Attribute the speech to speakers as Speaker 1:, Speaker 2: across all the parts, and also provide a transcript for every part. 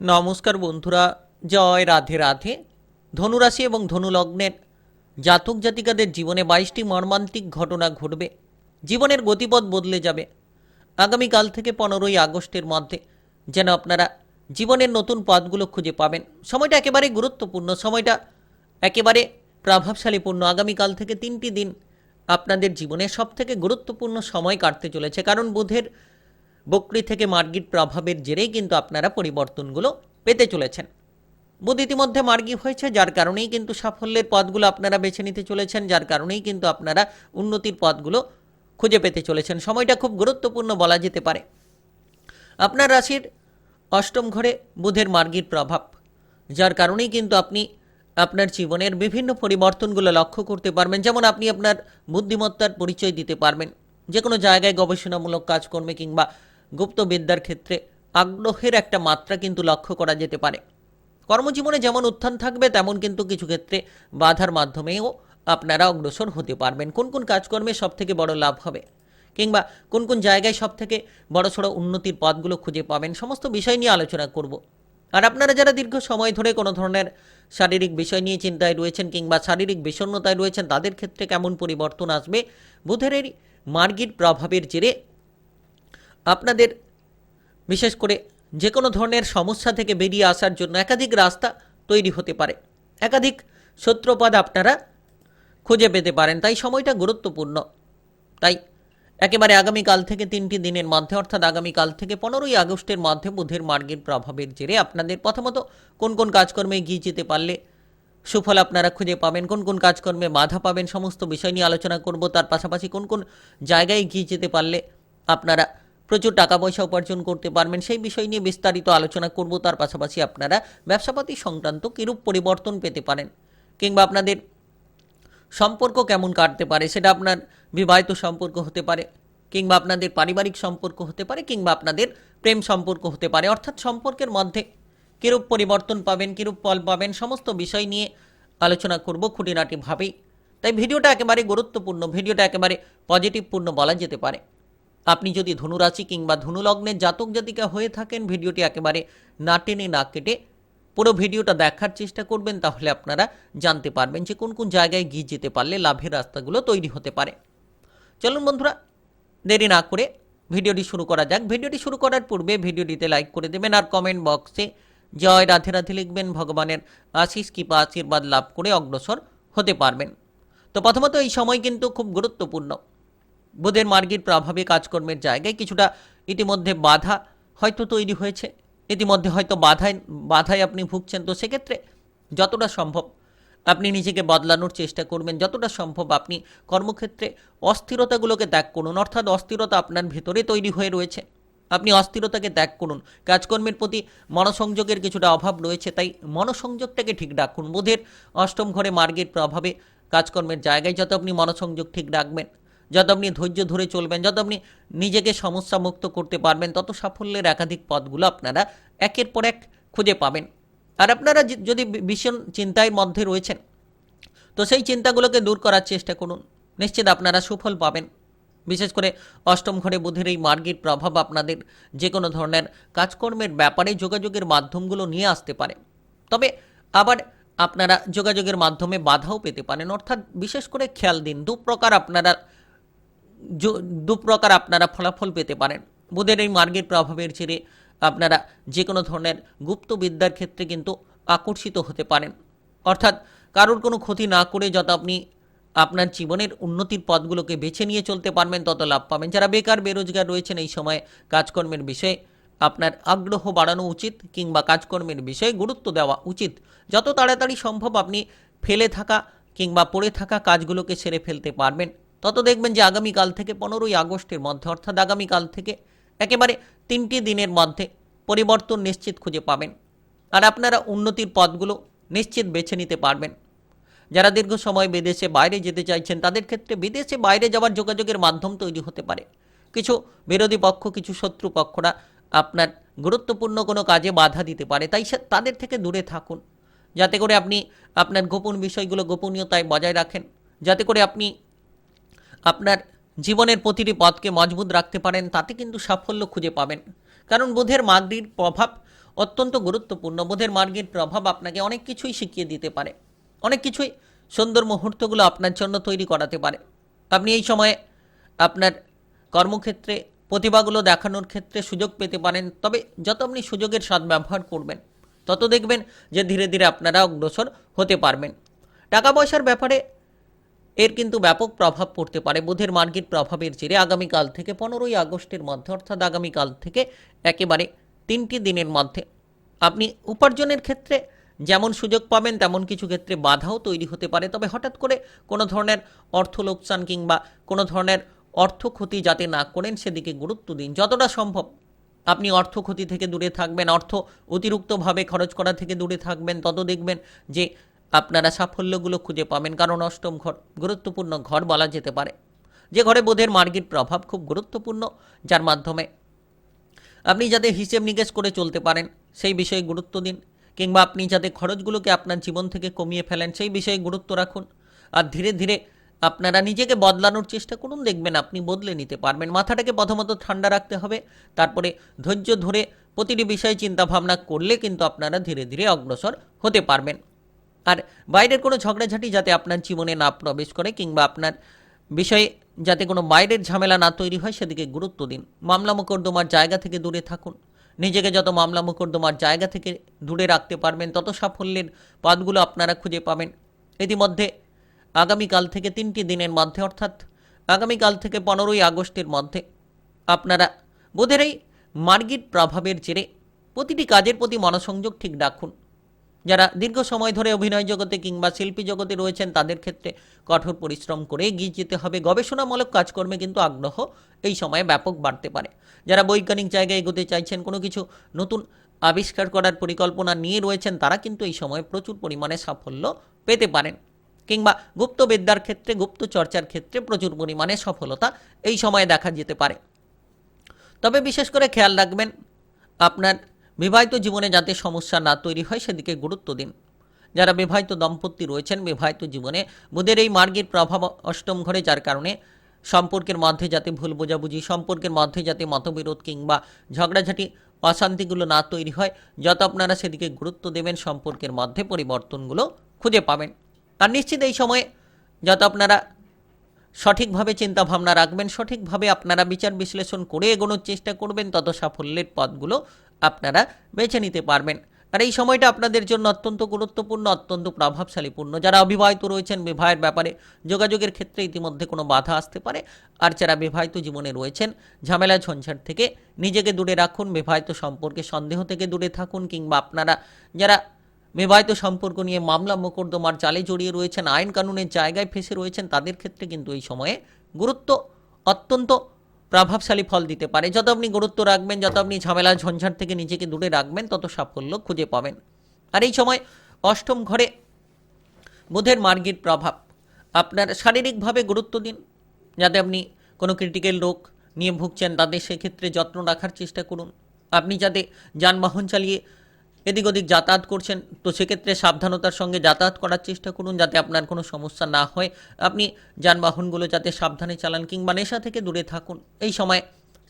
Speaker 1: নমস্কার বন্ধুরা, জয় রাধে রাধে। ধনুরাশি এবং ধনুলগ্নের জাতক জাতিকাদের জীবনে বাইশটি মর্মান্তিক ঘটনা ঘটবে। জীবনের গতিপথ বদলে যাবে। আগামীকাল থেকে পনেরোই আগস্টের মধ্যে যেন আপনারা জীবনের নতুন পথগুলো খুঁজে পাবেন। সময়টা একেবারে গুরুত্বপূর্ণ, সময়টা একেবারে প্রভাবশালীপূর্ণ। আগামীকাল থেকে তিনটি দিন আপনাদের জীবনে সবথেকে গুরুত্বপূর্ণ সময় কাটতে চলেছে। কারণ বুধের বকরি থেকে মার্গির প্রভাবের জেরেই কিন্তু আপনারা পরিবর্তনগুলো পেতে চলেছেন। বুধ ইতিমধ্যে মার্গী হয়েছে, যার কারণেই কিন্তু সাফল্যের পথগুলো আপনারা বেছে নিতে চলেছেন, যার কারণেই কিন্তু আপনারা উন্নতির পথগুলো খুঁজে পেতে চলেছেন। সময়টা খুব গুরুত্বপূর্ণ বলা যেতে পারে। আপনার রাশির অষ্টম ঘরে বুধের মার্গীর প্রভাব, যার কারণেই কিন্তু আপনি আপনার জীবনের বিভিন্ন পরিবর্তনগুলো লক্ষ্য করতে পারবেন। যেমন আপনি আপনার বুদ্ধিমত্তার পরিচয় দিতে পারবেন। যে কোনো জায়গায় গবেষণামূলক কাজকর্মে কিংবা গুপ্তবিদ্যার ক্ষেত্রে আগ্রহের একটা মাত্রা কিন্তু লক্ষ্য করা যেতে পারে। কর্মজীবনে যেমন উত্থান থাকবে, তেমন কিন্তু কিছু ক্ষেত্রে বাধার মাধ্যমেও আপনারা অগ্রসর হতে পারবেন। কোন কোন কাজকর্মে সবথেকে বড় লাভ হবে? কিংবা কোন কোন জায়গায় সবথেকে বড় সড়ো উন্নতির পথগুলো খুঁজে পাবেন? সমস্ত বিষয় নিয়ে আলোচনা করব। আর আপনারা যারা দীর্ঘ সময় ধরে কোনো ধরনের শারীরিক বিষয় নিয়ে চিন্তায় রয়েছেন কিংবা শারীরিক বিষণ্ণতায় রয়েছেন, তাদের ক্ষেত্রে কেমন পরিবর্তন আসবে? বুধের মার্গির প্রভাবের জেরে আপনাদের, বিশেষ করে যে কোনো ধরনের সমস্যা থেকে বেরিয়ে আসার জন্য একাধিক রাস্তা তৈরি হতে পারে। একাধিক সূত্রপদ আপনারা খুঁজে পেতে পারেন। তাই সময়টা গুরুত্বপূর্ণ। তাই একেবারে আগামীকাল থেকে তিনটি দিনের মধ্যে, অর্থাৎ আগামীকাল থেকে পনেরোই আগস্টের মধ্যে বুধের মার্গের প্রভাবের জেরে আপনাদের প্রথমত কোন কোন কাজকর্মে এগিয়ে যেতে পারলে সুফল আপনারা খুঁজে পাবেন, কোন কোন কাজকর্মে বাধা পাবেন, সমস্ত বিষয় নিয়ে আলোচনা করব, তার পাশাপাশি কোন কোন জায়গায় এগিয়ে যেতে পারলে আপনারা প্রচুর টাকা পয়সা উপার্জন করতে পারবেন। সেই বিষয় নিয়ে বিস্তারিত আলোচনা করব। তার পাশাপাশি আপনারা ব্যবসাপাতি সংক্রান্ত কিরূপ পরিবর্তন পেতে পারেন কিংবা আপনাদের সম্পর্ক কেমন কাটতে পারে সেটা আপনার বিবাহিত সম্পর্ক হতে পারে কিংবা আপনাদের পারিবারিক সম্পর্ক হতে পারে কিংবা আপনাদের প্রেম সম্পর্ক হতে পারে। অর্থাৎ সম্পর্কের মধ্যে কিরূপ পরিবর্তন পাবেন, কিরূপ ফল পাবেন, সমস্ত বিষয় নিয়ে আলোচনা করব খুঁটিনাটিভাবেই তাই ভিডিওটা একেবারে গুরুত্বপূর্ণ, ভিডিওটা একেবারে পজিটিভপূর্ণ বলা যেতে পারে। আপনি যদি ধনুরাশি কিংবা ধনুলগ্নের জাতক জাতিকা হয়ে থাকেন, ভিডিওটি একেবারে না টেনে না কেটে পুরো ভিডিওটা দেখার চেষ্টা করবেন, তাহলে আপনারা জানতে পারবেন যে কোন কোন জায়গায় গিয়ে যেতে পারলে লাভের রাস্তাগুলো তৈরি হতে পারে। চলুন বন্ধুরা, দেরি না করে ভিডিওটি শুরু করা যাক। ভিডিওটি শুরু করার পূর্বে ভিডিওটিতে লাইক করে দেবেন আর কমেন্ট বক্সে জয় রাধে রাধে লিখবেন, ভগবানের আশিস কৃপা, আশীর্বাদ লাভ করে অগ্রসর হতে পারবেন। তো প্রথমত এই সময় কিন্তু খুব গুরুত্বপূর্ণ। বুধের মার্গের প্রভাবে কাজকর্মের জায়গায় কিছুটা ইতিমধ্যে বাধা হয়তো তৈরি হয়েছে। ইতিমধ্যে হয়তো বাধায় বাধায় আপনি ভুগছেন। তো সেক্ষেত্রে যতটা সম্ভব আপনি নিজেকে বদলানোর চেষ্টা করবেন। যতটা সম্ভব আপনি কর্মক্ষেত্রে অস্থিরতাগুলোকে ত্যাগ করুন। অর্থাৎ অস্থিরতা আপনার ভেতরে তৈরি হয়ে রয়েছে। আপনি অস্থিরতাকে ত্যাগ করুন। কাজকর্মের প্রতি মনসংযোগের কিছুটা অভাব রয়েছে, তাই মনসংযোগটাকে ঠিক রাখুন। বুধের অষ্টম ঘরে মার্গের প্রভাবে কাজকর্মের জায়গায় যত আপনি মনসংযোগ ঠিক রাখবেন যত আপনি ধৈর্য ধরে চলবেন, যত আপনি নিজেকে সমস্যা মুক্ত করতে পারবেন, তত সাফল্যের একাধিক পথগুলো আপনারা একের পর এক খুঁজে পাবেন। আর আপনারা যদি ভীষণ চিন্তার মধ্যে রয়েছেন, তো সেই চিন্তাগুলোকে দূর করার চেষ্টা করুন। নিশ্চিত আপনারা সুফল পাবেন। বিশেষ করে অষ্টম ঘরে বুধের এই মার্গের প্রভাব আপনাদের যে কোনো ধরনের কাজকর্মের ব্যাপারে যোগাযোগের মাধ্যমগুলো নিয়ে আসতে পারে। তবে আবার আপনারা যোগাযোগের মাধ্যমে বাধাও পেতে পারেন। অর্থাৎ বিশেষ করে খেয়াল দিন দু প্রকার আপনারা জ- দু প্রকার আপনারা ফলাফল পেতে পারেন। বুধের এই মার্গের প্রভাবের জেরে আপনারা যে কোনো ধরনের গুপ্ত বিদ্যার ক্ষেত্রে কিন্তু আকর্ষিত হতে পারেন। অর্থাৎ কারোর কোনো ক্ষতি না করে যত আপনি আপনার জীবনের উন্নতির পথগুলোকে বেছে নিয়ে চলতে পারবেন, তত লাভ পাবেন। যারা বেকার, বেরোজগার রয়েছেন এই সময়ে কাজকর্মের বিষয়ে আপনার আগ্রহ বাড়ানো উচিত কিংবা কাজকর্মের বিষয়ে গুরুত্ব দেওয়া উচিত। যত তাড়াতাড়ি সম্ভব আপনি ফেলে থাকা কিংবা পড়ে থাকা কাজগুলোকে সেরে ফেলতে পারবেন। তত দেখবেন যে আগামীকাল থেকে পনেরোই আগস্টের মধ্যে, অর্থাৎ আগামীকাল থেকে একেবারে তিনটি দিনের মধ্যে পরিবর্তন নিশ্চিত খুঁজে পাবেন। আর আপনারা উন্নতির পথগুলো নিশ্চিত বেছে নিতে পারবেন। যারা দীর্ঘ সময় বিদেশে বাইরে যেতে চাইছেন, তাদের ক্ষেত্রে বিদেশে বাইরে যাওয়ার যোগাযোগের মাধ্যম তৈরি হতে পারে। কিছু বিরোধী পক্ষ, কিছু শত্রু পক্ষরা আপনার গুরুত্বপূর্ণ কোনো কাজে বাধা দিতে পারে। তাই তাদের থেকে দূরে থাকুন। যাতে করে আপনি আপনার গোপন বিষয়গুলো গোপনীয়তায় বজায় রাখেন। যাতে করে আপনি আপনার জীবনের প্রতিটি পথকে মজবুত রাখতে পারেন, তাতে কিন্তু সাফল্য খুঁজে পাবেন। কারণ বুধের মাগরির প্রভাব অত্যন্ত গুরুত্বপূর্ণ। বোধের মার্গের প্রভাব আপনাকে অনেক কিছুই শিখিয়ে দিতে পারে। অনেক কিছুই সুন্দর মুহূর্তগুলো আপনার জন্য তৈরি করাতে পারে। আপনি এই সময়ে আপনার কর্মক্ষেত্রে, প্রতিভাগুলো দেখানোর ক্ষেত্রে সুযোগ পেতে পারেন। তবে যত আপনি সুযোগের সদ্ব্যবহার করবেন, তত দেখবেন যে ধীরে ধীরে আপনারা অগ্রসর হতে পারবেন। টাকা পয়সার ব্যাপারে এর কিন্তু ব্যাপক প্রভাব পড়তে পারে বুধের মার্গের প্রভাবের জেরে আগামীকাল থেকে পনেরোই আগস্টের মধ্যে, অর্থাৎ আগামীকাল থেকে একেবারে তিনটি দিনের মধ্যে। আপনি উপার্জনের ক্ষেত্রে যেমন সুযোগ পাবেন, তেমন কিছু ক্ষেত্রে বাধাও তৈরি হতে পারে। তবে হঠাৎ করে কোনো ধরনের অর্থ লোকসান কিংবা কোনো ধরনের অর্থ ক্ষতি যাতে না করেন, সেদিকে গুরুত্ব দিন। যতটা সম্ভব আপনি অর্থ ক্ষতি থেকে দূরে থাকবেন, অর্থ অতিরিক্তভাবে খরচ করা থেকে দূরে থাকবেন। তত দেখবেন যে আপনারা সাফল্যগুলো খুঁজে পাবেন, কারণ অষ্টম ঘর, গুরুত্বপূর্ণ ঘর বলা যেতে পারে। যে ঘরে বোধের মার্গের প্রভাব খুব গুরুত্বপূর্ণ, যার মাধ্যমে আপনি যাতে হিসেব নিকেশ করে চলতে পারেন, সেই বিষয়ে গুরুত্ব দিন, কিংবা আপনি যাতে খরচগুলোকে আপনার জীবন থেকে কমিয়ে ফেলেন, সেই বিষয়ে গুরুত্ব রাখুন। আর ধীরে ধীরে আপনারা নিজেকে বদলানোর চেষ্টা করুন, দেখবেন আপনি বদলে নিতে পারবেন। মাথাটাকে প্রথমত ঠান্ডা রাখতে হবে, তারপরে ধৈর্য ধরে প্রতিটি বিষয়ে চিন্তা ভাবনা করলে কিন্তু আপনারা ধীরে ধীরে অগ্রসর হতে পারবেন। আর বাইরের কোনো ঝগড়াঝাটি যাতে আপনার জীবনে না প্রবেশ করে কিংবা আপনার বিষয়ে যাতে কোনো বাইরের ঝামেলা না তৈরি হয়, সেদিকে গুরুত্ব দিন। মামলা মোকদ্দমার জায়গা থেকে দূরে থাকুন। নিজেকে যত মামলা মোকদ্দমার জায়গা থেকে দূরে রাখতে পারবেন, তত সাফল্যের পথগুলো আপনারা খুঁজে পাবেন। ইতিমধ্যে আগামীকাল থেকে তিনটি দিনের মধ্যে, অর্থাৎ আগামীকাল থেকে পনেরোই আগস্টের মধ্যে আপনারা বোধের এই মার্গির প্রভাবের জেরে প্রতিটি কাজের প্রতি মনোসংযোগ ঠিক রাখুন। যারা দীর্ঘ সময় ধরে অভিনয় জগতে কিংবা শিল্পী জগতে রয়েছেন, তাদের ক্ষেত্রে কঠোর পরিশ্রম করে এগিয়ে যেতে হবে। গবেষণামূলক কাজকর্মে কিন্তু আগ্রহ এই সময়ে ব্যাপক বাড়তে পারে। যারা বৈজ্ঞানিক জায়গায় এগোতে চাইছেন, কোনো কিছু নতুন আবিষ্কার করার পরিকল্পনা নিয়ে রয়েছেন, তারা কিন্তু এই সময়ে প্রচুর পরিমাণে সাফল্য পেতে পারেন। কিংবা গুপ্তবিদ্যার ক্ষেত্রে গুপ্ত চর্চার ক্ষেত্রে প্রচুর পরিমাণে সফলতা এই সময়ে দেখা যেতে পারে। তবে বিশেষ করে খেয়াল রাখবেন, আপনার বিবাহিত জীবনে যাতে সমস্যা না তৈরি হয়, সেদিকে গুরুত্ব দিন। যারা বিবাহিত দম্পতি রয়েছেন, বিবাহিত জীবনে বুধের এই মার্গের প্রভাব অষ্টম ঘরে, যার কারণে সম্পর্কের মধ্যে যাতে ভুল বোঝাবুঝি, সম্পর্কের মধ্যে যাতে মতবিরোধ কিংবা ঝগড়াঝাটি, অশান্তিগুলো না তৈরি হয়, যত আপনারা সেদিকে গুরুত্ব দেবেন, সম্পর্কের মধ্যে পরিবর্তনগুলো খুঁজে পাবেন। আর নিশ্চিত এই সময়ে যত আপনারা সঠিকভাবে চিন্তা ভাবনা রাখবেন, সঠিকভাবে আপনারা বিচার বিশ্লেষণ করে এগোনোর চেষ্টা করবেন, তত সাফল্যের পথগুলো আপনারা বেছে নিতে পারবেন। আর এই সময়টা আপনাদের জন্য অত্যন্ত গুরুত্বপূর্ণ, অত্যন্ত প্রভাবশালীপূর্ণ যারা অবিবাহিত রয়েছেন বিবাহের ব্যাপারে যোগাযোগের ক্ষেত্রে ইতিমধ্যে কোনো বাধা আসতে পারে। আর যারা বিবাহিত জীবনে রয়েছেন, ঝামেলা ঝঞ্ঝাট থেকে নিজেকে দূরে রাখুন, বিবাহিত সম্পর্কে সন্দেহ থেকে দূরে থাকুন কিংবা আপনারা যারা বিবাহিত সম্পর্ক নিয়ে মামলা মোকদ্দমার জালে জড়িয়ে রয়েছেন, আইন কানুনের জায়গায় ফেসে রয়েছেন, তাদের ক্ষেত্রে কিন্তু এই সময়ে গুরুত্ব অত্যন্ত প্রভাবশালী ফল দিতে পারে। যত আপনি গুরুত্ব রাখবেন, যত আপনি ঝামেলা, ঝঞ্ঝাট থেকে নিজেকে দূরে রাখবেন, তত সাফল্য খুঁজে পাবেন। আর এই সময় অষ্টম ঘরে বুধের মার্গের প্রভাব। আপনার শারীরিকভাবে গুরুত্ব দিন, যাতে আপনি কোনো ক্রিটিক্যাল রোগ নিয়ে ভুগছেন, তাদের সেক্ষেত্রে যত্ন রাখার চেষ্টা করুন। আপনি যাতে যানবাহন চালিয়ে এদিক ওদিক যাতায়াত করছেন, তো সেক্ষেত্রে সাবধানতার সঙ্গে যাতায়াত করার চেষ্টা করুন যাতে আপনার কোনো সমস্যা না হয়। আপনি যানবাহনগুলো যাতে সাবধানে চালান কিংবা নেশা থেকে দূরে থাকুন। এই সময়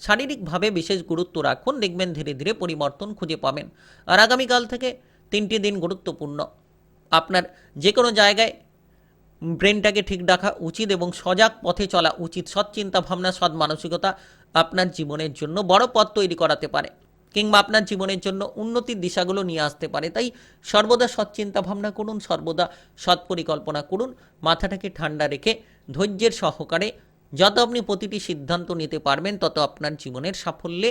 Speaker 1: শারীরিকভাবে বিশেষ গুরুত্ব রাখুন, দেখবেন ধীরে ধীরে পরিবর্তন খুঁজে পাবেন। আর আগামীকাল থেকে তিনটি দিন গুরুত্বপূর্ণ। আপনার যে কোনো জায়গায় ব্রেনটাকে ঠিক রাখা উচিত এবং সজাগ পথে চলা উচিত। সৎ চিন্তা ভাবনা, সৎ মানসিকতা আপনার জীবনের জন্য বড় পথ তৈরি করাতে পারে। কিংবা আপনার জীবনের জন্য উন্নতির দিশাগুলো নিয়ে আসতে পারে। তাই সর্বদা সৎ চিন্তা ভাবনা করুন, সর্বদা সৎ পরিকল্পনা করুন, মাথাটাকে ঠান্ডা রেখে ধৈর্যের সহকারে যত আপনি প্রতিটি সিদ্ধান্ত নিতে পারবেন, তত আপনার জীবনের সাফল্যে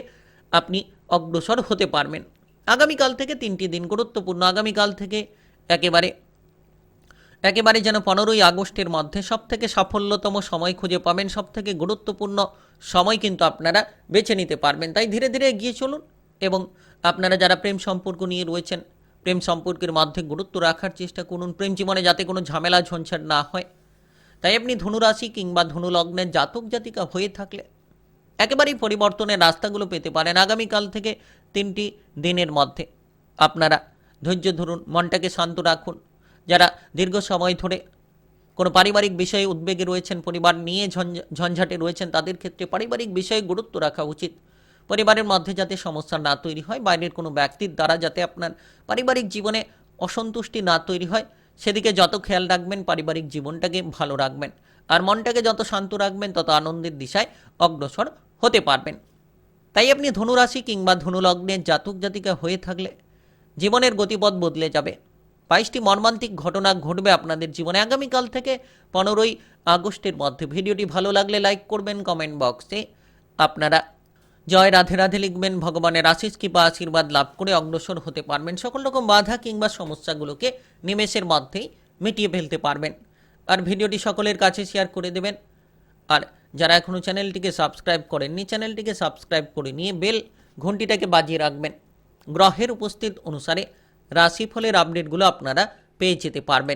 Speaker 1: আপনি অগ্রসর হতে পারবেন। আগামীকাল থেকে তিনটি দিন গুরুত্বপূর্ণ। আগামীকাল থেকে একেবারে একেবারে যেন পনেরোই আগস্টের মধ্যে সব থেকে সাফল্যতম সময় খুঁজে পাবেন সব থেকে গুরুত্বপূর্ণ সময় কিন্তু আপনারা বেছে নিতে পারবেন। তাই ধীরে ধীরে এগিয়ে চলুন। এবং আপনারা যারা প্রেম সম্পর্ক নিয়ে রয়েছেন, প্রেম সম্পর্কের মধ্যে গুরুত্ব রাখার চেষ্টা করুন। প্রেম জীবনে যাতে কোনো ঝামেলা, ঝঞ্ঝাট না হয়। তাই আপনি ধনুরাশি কিংবা ধনুলগ্নের জাতক, জাতিকা হয়ে থাকলে একেবারেই পরিবর্তনের রাস্তাগুলো পেতে পারেন আগামীকাল থেকে তিনটি দিনের মধ্যে। আপনারা ধৈর্য ধরুন, মনটাকে শান্ত রাখুন। যারা দীর্ঘ সময় ধরে কোনো পারিবারিক বিষয়ে উদ্বেগে রয়েছেন, পরিবার নিয়ে ঝঞ্ঝা- ঝঞ্ঝাটে রয়েছেন, তাদের ক্ষেত্রে পারিবারিক বিষয়ে গুরুত্ব রাখা উচিত। পরিবারের মধ্যে যাতে সমস্যা না তৈরি হয়, বাইরের কোনো ব্যক্তির দ্বারা যাতে আপনার পারিবারিক জীবনে অসন্তুষ্টি না তৈরি হয়, সেদিকে যত খেয়াল রাখবেন, পারিবারিক জীবনটাকে ভালো রাখবেন। আর মনটাকে যত শান্ত রাখবেন, তত আনন্দের দিশায় অগ্রসর হতে পারবেন। তাই আপনি ধনুরাশি কিংবা ধনুলগ্নের জাতক জাতিকা হয়ে থাকলে জীবনের গতিপথ বদলে যাবে। বাইশটি মর্মান্তিক ঘটনা ঘটবে আপনাদের জীবনে। আগামীকাল থেকে পনেরোই আগস্টের মধ্যে। ভিডিওটি ভালো লাগলে লাইক করবেন, কমেন্ট বক্সে আপনারা জয় রাধে রাধে লিখবেন ভগবানের আশিস, কৃপা, আশীর্বাদ লাভ করে অগ্রসর হতে পারবেন। সকল রকম বাধা কিংবা সমস্যাগুলোকে নিমেষের মধ্যেই মিটিয়ে ফেলতে পারবেন। আর ভিডিওটি সকলের কাছে শেয়ার করে দেবেন। আর যারা এখনও চ্যানেলটিকে সাবস্ক্রাইব করেননি, চ্যানেলটিকে সাবস্ক্রাইব করে নিয়ে বেল ঘন্টিটাকে বাজিয়ে রাখবেন। গ্রহের উপস্থিত অনুসারে রাশিফলের আপডেটগুলো আপনারা পেয়ে যেতে পারবেন।